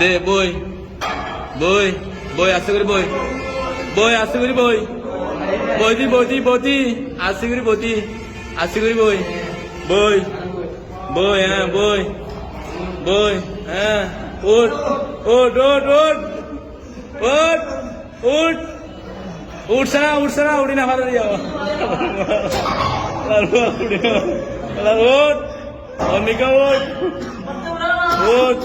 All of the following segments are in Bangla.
দে, বই। বই বই আস্তে করে বই। বই আস্তে করে বই। বইতি বইতি বইতি আস্তে করে বইতি আস্তে করে বই। বই বই হ্যাঁ বই। বই হ্যাঁ উঠ উঠ উঠ উঠ। উঠ উঠ। উঠছে না উঠছে না উঠি না ভালো দিয়ে উঠ অমিকা উঠ। উঠ।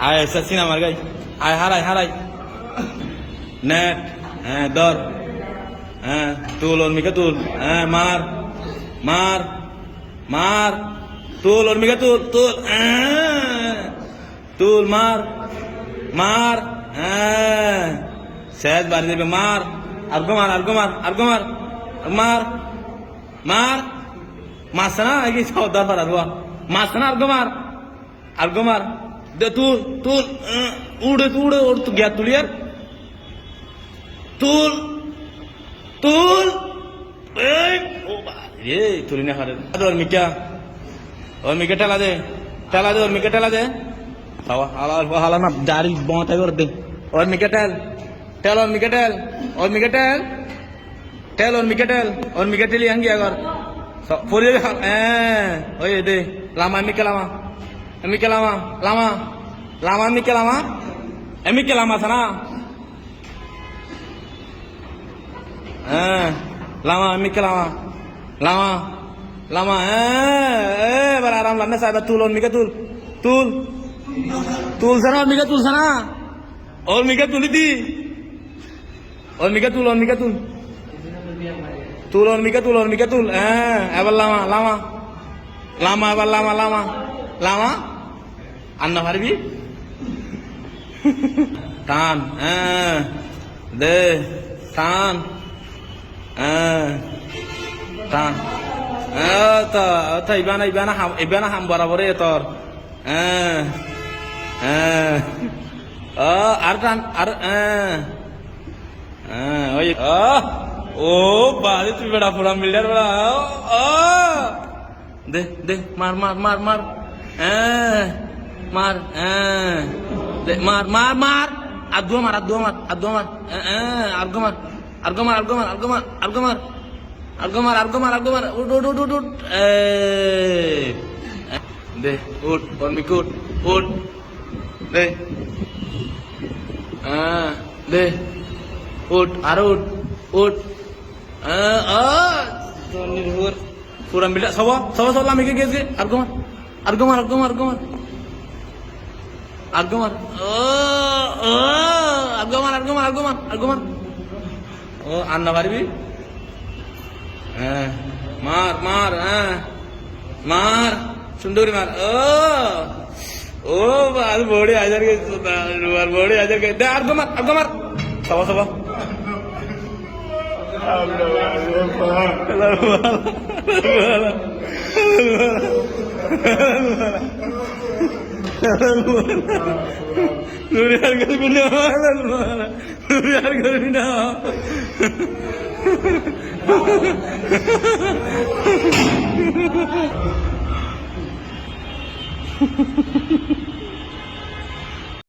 আয় এসে সিনেমার গাই। আয়, হারাই হারাই। নেট হ্যাঁ ধর। হ্যাঁ তুল অর্মিকা, তুল। হ্যাঁ মার মার মার। তুল অর্মিকা, তুল তুল। হ্যাঁ। তুল, মার মার। হ্যাঁ শেষ বাড়ি দেবে, মার। আর গো মার, আর গো মার, আর গো মার মার মার। মাছ না কি সর্দার পাড়া রুয়া মাছ না, আর গো মার, আর গো মার। तू तू उडत उड ओढतो तू तुला यार तूल तूल ये तुली ने हारे। और मी क्या और मी टला दे टला दे, और मी टला दे। हवा हवा हला ना डारी बहुत है, और दे। और मी टल टल और मी टल और मी टल टल और मी टल और मी टली हंगी, अगर। फोर हाँ ओए, दे, लामा मी Lama. Emikelama, lama, lama, lama emiknya lama, emiknya lama sana. Eh, lama emiknya lama, lama, lama. Eh, eh, beraram lama saya ada tulon, mika tul, tul, tul sana, mika tul sana. Or mika tul itu, or mika tulon, mika tul. Tulon mika tulon mika tul. Eh, abal lama, lama, lama abal lama lama, lama. lama. lama. lama. lama. lama. lama. Lama আন্না পারবি টান হ্যাঁ দে, টান হ্যাঁ টান হ্যাঁ তো ইবানা ইবানা হাম ইবানা হাম বরাবরে তোর আর টান, আর ওই, ও বাড়ি তুই বেড়া পুরা মিলিয়ার বেড়া দে দে, মার মার মার মার হ্যাঁ মার হ্যাঁ দে মার মার মার আর দুয়া মার আর দুয়া মার আর দুয়া মার হ্যাঁ আর্গো মার আর্গো মার আর্গো মার আর্গো মার আর্গো মার আর্গো মার আর্গো মার আর্গো মার উঠ উঠ উঠ উঠ উঠ দে উঠ বর্মিক উঠ উঠ দে হ্যাঁ দে উঠ আরও উঠ উঠ হ্যাঁ, পুরা মিলা সব সব সব লামিকে গেছে আর আর গোমার আর গোমার আর গোমার আর গোমার ও গোমার আর গোমার আর গোমার আর গোমার ও আর না পারবি হ্যাঁ মার মার হ্যাঁ মার সুন্দরী মার ও ও আর বড়ি হাজার গেছে আর বড়ি হাজার গেছে দে আর গোমার আর গোমার সবা সবা నువ్వు ఎవరు కలుపుకున్నావా నువ్వు ఎవరు కలుపుకున్నావా Ha ha ha.